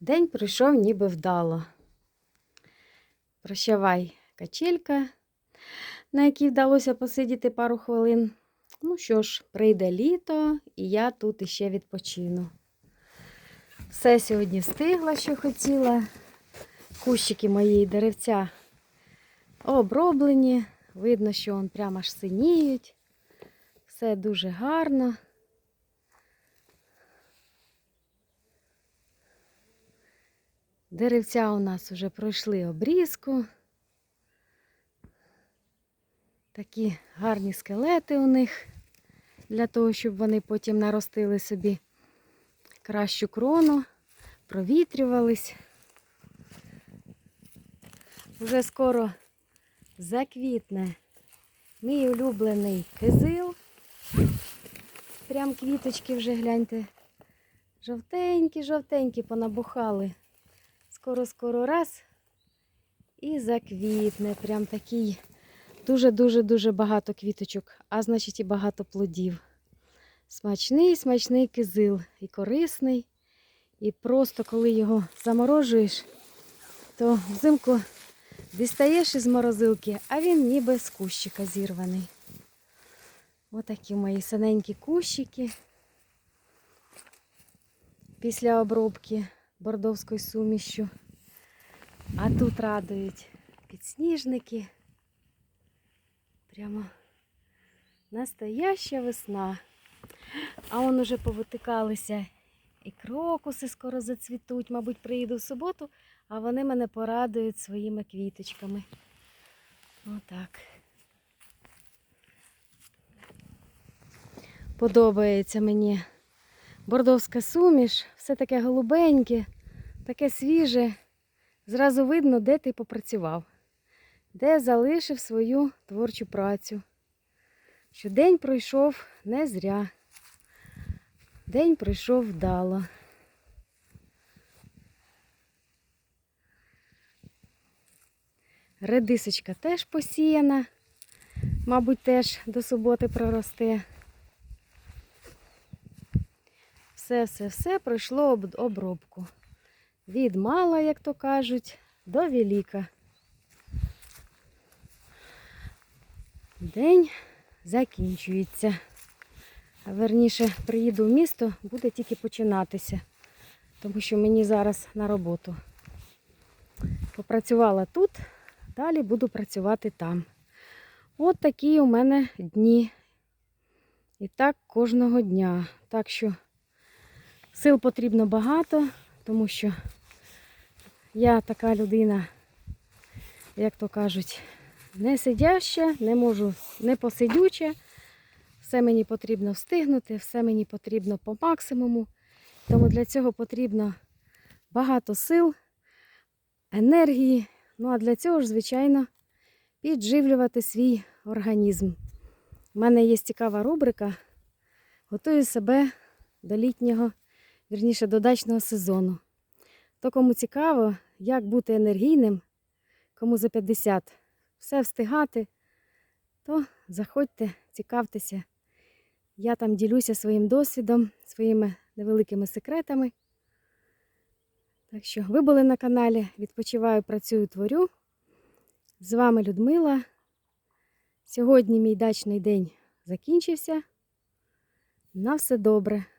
День пройшов ніби вдало. Прощавай, качелька, на якій вдалося посидіти пару хвилин. Ну що ж, прийде літо, і я тут іще відпочину. Все сьогодні встигла, що хотіла. Кущики моєї деревця оброблені. Видно, що он прямо аж синіють. Все дуже гарно. Деревця у нас вже пройшли обрізку. Такі гарні скелети у них, для того, щоб вони потім наростили собі кращу крону, провітрювались. Вже скоро заквітне мій улюблений кизил. Прям квіточки вже гляньте. Жовтенькі, жовтенькі понабухали. Скоро-скоро раз і заквітне. Прям такий дуже-дуже-дуже багато квіточок, а значить і багато плодів. Смачний, смачний кизил і корисний. І просто коли його заморожуєш, то взимку дістаєш із морозилки, а він ніби з кущика зірваний. Отакі мої синенькі кущики після обробки бордовською сумішю. А тут радують підсніжники. Прямо настояща весна. А он уже повитикалися і крокуси скоро зацвітуть. Мабуть, приїду в суботу, а вони мене порадують своїми квіточками. Отак. Подобається мені бордовська суміш, все таке голубеньке, таке свіже. Зразу видно, де ти попрацював, де залишив свою творчу працю. Що день пройшов не зря. День пройшов вдало. Редисочка теж посіяна, мабуть, теж до суботи проросте. Все-все-все пройшло обробку. Від мала, як то кажуть, до велика. День закінчується. А верніше, приїду в місто, буде тільки починатися, тому що мені зараз на роботу. Попрацювала тут, далі буду працювати там. От такі у мене дні. І так кожного дня. Так що сил потрібно багато, тому що я така людина, як то кажуть, не сидяща, не можу, не посидюча. Все мені потрібно встигнути, все мені потрібно по максимуму. Тому для цього потрібно багато сил, енергії. Ну а для цього ж, звичайно, підживлювати свій організм. У мене є цікава рубрика Готую себе до літнього, вірніше до дачного сезону. То кому цікаво, як бути енергійним, кому за 50 все встигати, то заходьте, цікавтеся. Я там ділюся своїм досвідом, своїми невеликими секретами. Так що ви були на каналі Відпочиваю, працюю, творю. З вами Людмила. Сьогодні мій дачний день закінчився. На все добре.